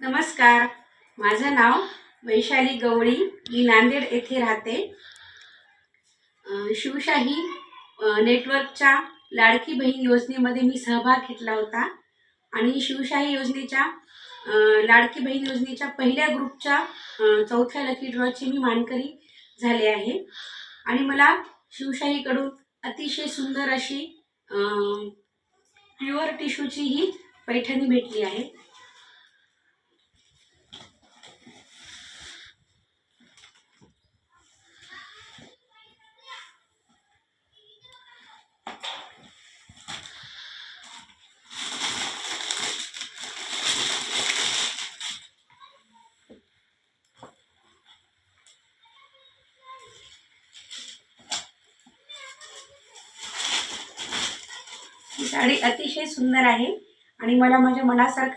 नमस्कार. माझं नाव वैशाली गवळी. मी नांदेड येथे राहते. शिवशाही नेटवर्कच्या लाडकी बहीण योजनेमध्ये मी सहभाग घेतला होता. आणि शिवशाही योजनेच्या लाडकी बहीण योजनेच्या पहिल्या ग्रुपच्या चौथ्या लकी ड्रॉची मी मानकरी झाले आहे. आणि मला शिवशाहीकडून अतिशय सुंदर अशी प्युअर टिश्यूची ही पैठणी भेटली आहे. ही साडी अतिशय सुंदर आहे. आणि मला माझ्या मनासारखं